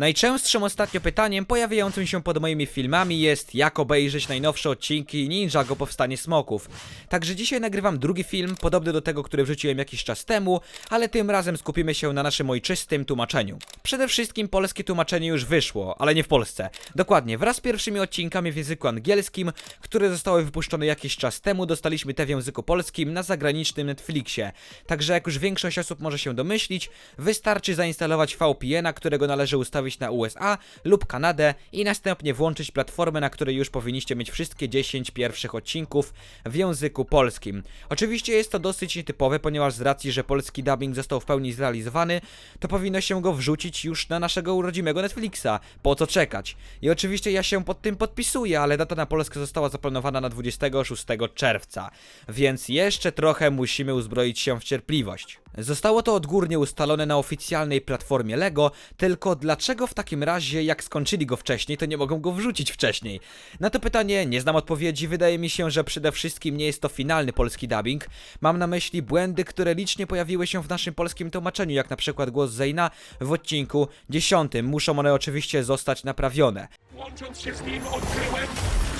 Najczęstszym ostatnio pytaniem pojawiającym się pod moimi filmami jest jak obejrzeć najnowsze odcinki Ninjago Powstanie Smoków. Także dzisiaj nagrywam drugi film, podobny do tego, który wrzuciłem jakiś czas temu, ale tym razem skupimy się na naszym ojczystym tłumaczeniu. Przede wszystkim polskie tłumaczenie już wyszło, ale nie w Polsce. Dokładnie, wraz z pierwszymi odcinkami w języku angielskim, które zostały wypuszczone jakiś czas temu, dostaliśmy te w języku polskim na zagranicznym Netflixie. Także jak już większość osób może się domyślić, wystarczy zainstalować VPN-a, którego należy ustawić na USA lub Kanadę i następnie włączyć platformę, na której już powinniście mieć wszystkie 10 pierwszych odcinków w języku polskim. Oczywiście jest to dosyć nietypowe, ponieważ z racji, że polski dubbing został w pełni zrealizowany, to powinno się go wrzucić już na naszego urodzimego Netflixa. Po co czekać? I oczywiście ja się pod tym podpisuję, ale data na Polskę została zaplanowana na 26 czerwca, więc jeszcze trochę musimy uzbroić się w cierpliwość. Zostało to odgórnie ustalone na oficjalnej platformie LEGO, tylko dlaczego w takim razie, jak skończyli go wcześniej, to nie mogą go wrzucić wcześniej? Na to pytanie nie znam odpowiedzi, wydaje mi się, że przede wszystkim nie jest to finalny polski dubbing. Mam na myśli błędy, które licznie pojawiły się w naszym polskim tłumaczeniu, jak na przykład głos Zeyna w odcinku 10. Muszą one oczywiście zostać naprawione. Łącząc się z nim odkryłem,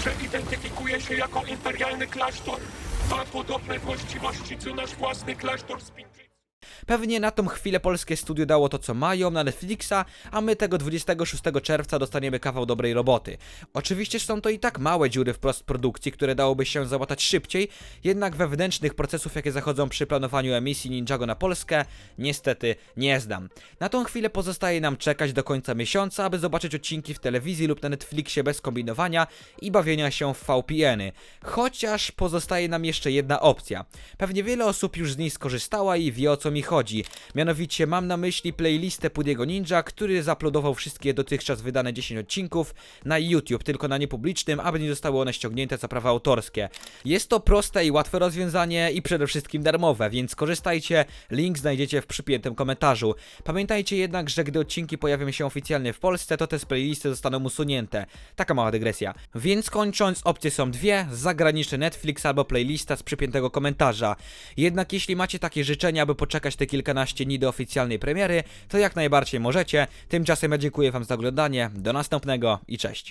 że identyfikuje się jako imperialny klasztor. Ma podobne właściwości co nasz własny klasztor z Pinczycy. Pewnie na tą chwilę polskie studio dało to co mają na Netflixa, a my tego 26 czerwca dostaniemy kawał dobrej roboty. Oczywiście są to i tak małe dziury w postprodukcji, które dałoby się załatać szybciej, jednak wewnętrznych procesów, jakie zachodzą przy planowaniu emisji Ninjago na Polskę, niestety nie znam. Na tą chwilę pozostaje nam czekać do końca miesiąca, aby zobaczyć odcinki w telewizji lub na Netflixie bez kombinowania i bawienia się w VPN-y. Chociaż pozostaje nam jeszcze jedna opcja. Pewnie wiele osób już z niej skorzystała i wie o co mi chodzi. Mianowicie mam na myśli playlistę Pudiego Ninja, który zaplodował wszystkie dotychczas wydane 10 odcinków na YouTube, tylko na niepublicznym, aby nie zostały one ściągnięte za prawa autorskie. Jest to proste i łatwe rozwiązanie i przede wszystkim darmowe, więc korzystajcie, link znajdziecie w przypiętym komentarzu. Pamiętajcie jednak, że gdy odcinki pojawią się oficjalnie w Polsce, to te z playlisty zostaną usunięte. Taka mała dygresja. Więc kończąc, opcje są dwie, zagraniczny Netflix albo playlista z przypiętego komentarza. Jednak jeśli macie takie życzenia, aby poczekać te kilkanaście dni do oficjalnej premiery, to jak najbardziej możecie. Tymczasem ja dziękuję wam za oglądanie, do następnego i cześć.